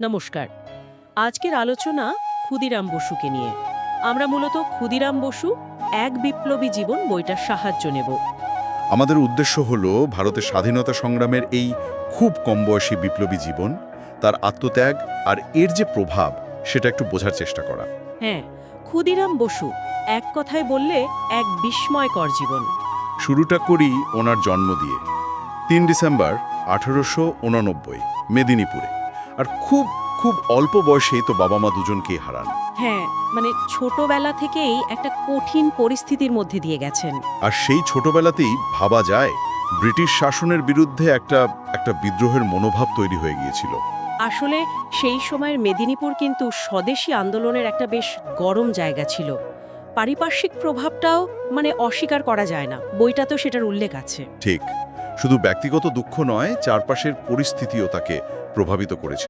নমস্কার। আজকের আলোচনা ক্ষুদিরাম বসুকে নিয়ে। আমরা মূলত ক্ষুদিরাম বসু এক বিপ্লবী জীবন বইটার সাহায্য নেব। আমাদের উদ্দেশ্য হল ভারতের স্বাধীনতা সংগ্রামের এই খুব কম বয়সী বিপ্লবী জীবন তার আত্মত্যাগ আর এর যে প্রভাব সেটা একটু বোঝার চেষ্টা করা। হ্যাঁ ক্ষুদিরাম বসু এক কথায় বললে এক বিস্ময়কর জীবন। শুরুটা করি ওনার জন্ম দিয়ে। তিন ডিসেম্বর আঠেরোশো উননব্বই মেদিনীপুরে। আর খুব খুব অল্প বয়সেই তো বাবা মা দুজনকেই হারান। হ্যাঁ মানে ছোটবেলা থেকেই একটা কঠিন পরিস্থিতির মধ্যে দিয়ে গেছেন। আর সেই ছোটবেলাতেই ভাবা যায় ব্রিটিশ শাসনের বিরুদ্ধে একটা একটা বিদ্রোহের মনোভাব তৈরি হয়ে গিয়েছিল। আসলে সেই সময়ের মেদিনীপুর কিন্তু স্বদেশী আন্দোলনের একটা বেশ গরম জায়গা ছিল। পারিপার্শ্বিক প্রভাবটাও মানে অস্বীকার করা যায় না বইটা তো সেটার উল্লেখ আছে। ঠিক শুধু ব্যক্তিগত দুঃখ নয় চারপাশের পরিস্থিতিও তাকে প্রভাবিত করেছে।